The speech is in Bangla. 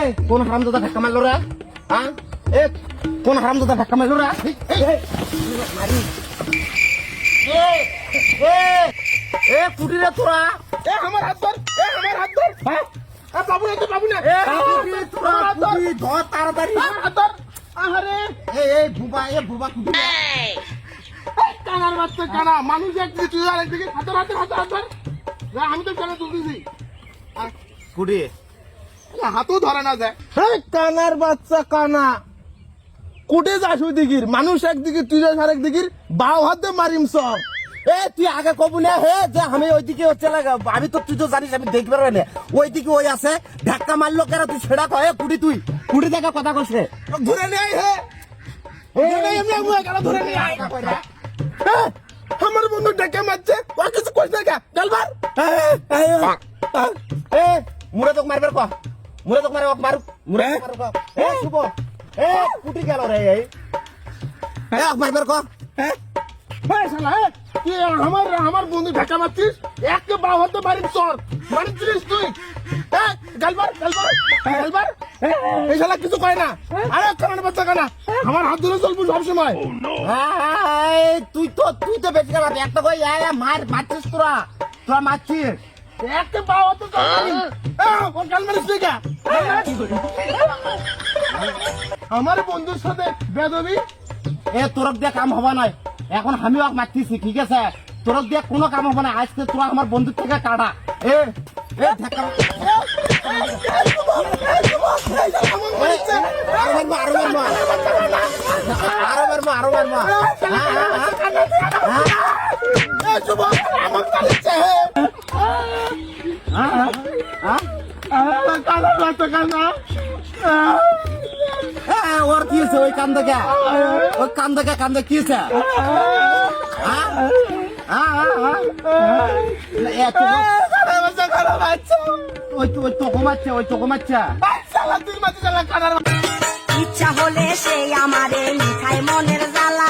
এ কোন হারামজাদা ধাক্কা মারলো রে? হ্যাঁ? এ কোন হারামজাদা ধাক্কা মারলো রে? মারি। এ, এ, রে তোরা। এ আমার হাত ধর এ আমার হাত ধর। হ্যাঁ? বাবু না তো বাবু না। এ কুটি তোরা কুটি ধর তাড়াতাড়ি। হাত ধর। আরে এ এ বুবা এ কুটি রে। কানার বাচ্চা কানা। মানুষ একদিকে আর একদিকে। হাতের হাতের হাতের হাত ধর যা, আমি তো কেন তুলতেছি। কুটি হাতও ধরে না যায়। হ্যাঁ কানার বাচ্চা কানা। কোটে যাস ওই দিকির মানুষ একদিকে তুই যাস আরেক দিকির বাও হাতে মারিম সব। এ তুই আগে কবু না হে যে আমি ওইদিকে হচ্ছে আমি তো তুই তো জানিস আমি না। ওইদিকে ওই আছে ধাক্কা মারলো কেন তুই সেটা কয়ে কুটি তুই। দেখা কথা কইছে ধরে নিয়ে আয় হে আমার বন্ধু ডেকে মারছে ও কিছু কইছে না গালবার এ মুরে তোক মারবার ক? মুরে তোক মারে ওক মারুক। মুরে তোক মারুক। এ শুভ। এ কুটি গেল রে এই। এ ওক মারবার ক। হ্যাঁ? হ্যাঁ শালা হ্যাঁ? তুই আমার আমার বন্ধু ঢাকা মারছিস? একে বাউ হাতে মারিম চর মারিছিস তুই। হ্যাঁ? গালবার গালবার গালবার এই শালা কিছু কয় না। আরে কানার বাচ্চা কানা। আমার হাত ধরে চলবো সবসময়। এই, তুই তো তুই তো বেশি গেল একটা কই এ, এ, মার মারছিস তোরা। তোরা মারছিস। একে বাউ হাতে চর মারিম হ্যাঁ, ও গাল মারিস তুই কে? আমার বন্ধুর সাথে বেদবি? এ তোরক দিয়ে কাম হবা নাই। এখন আমি ওকে মারতেছি ঠিক আছে? তোরক দিয়ে কোনো কাম হবে না আজকে তোরা আমার বন্ধুর থেকে কাটা এ এ ধাক্কা। আমার কানা বাচ্চা কানা হ্যাঁ, ওর কি হয়েছে? ওই কান দেখে ওই কান দেখে কান দেখে কি হয়েছে? ইচ্ছা হলে সে আমারে মিঠাই মনের জ্বালা।